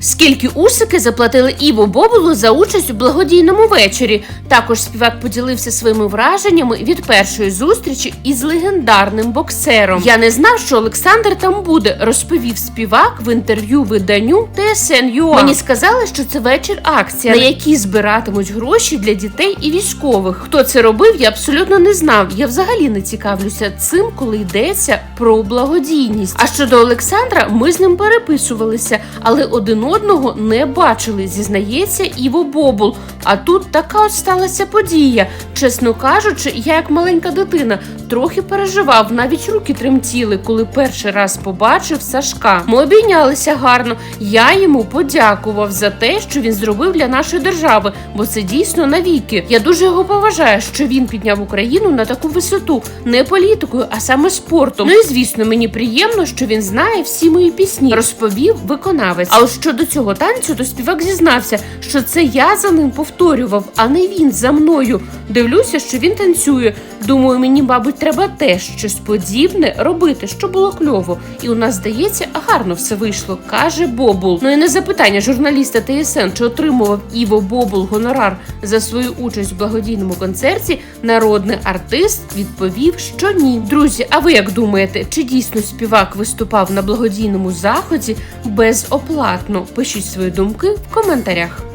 Скільки усики заплатили Іво Бобулу за участь у благодійному вечорі? Також співак поділився своїми враженнями від першої зустрічі із легендарним боксером. Я не знав, що Олександр там буде, розповів співак в інтерв'ю виданню TSN.ua. Мені сказали, що це вечір акція, на якій збиратимуть гроші для дітей і військових. Хто це робив, я абсолютно не знав. Я взагалі не цікавлюся цим, коли йдеться про благодійність. А щодо Олександра, ми з ним переписувалися, але один одного не бачили, зізнається Іво Бобул. А тут така от сталася подія. Чесно кажучи, я як маленька дитина трохи переживав, навіть руки тремтіли, коли перший раз побачив Сашка. Ми обійнялися гарно. Я йому подякував за те, що він зробив для нашої держави, бо це дійсно навіки. Я дуже його поважаю, що він підняв Україну на таку висоту, не політикою, а саме спортом. Ну і звісно, мені приємно, що він знає всі мої пісні, розповів виконавець. А от щодо цього танцю, то співак зізнався, що це я за ним повторював, а не він за мною. Дивлюся, що він танцює. Думаю, мені, мабуть, треба теж щось подібне робити, що було кльово. І у нас здається, гарно все вийшло, каже Бобул. Ну і на запитання журналіста ТСН, чи отримував Іво Бобул гонорар за свою участь у благодійному концерті, народний артист відповів, що ні. Друзі, а ви як думаєте, чи дійсно співак виступав на благодійному заході безоплатно? Пишіть свої думки в коментарях.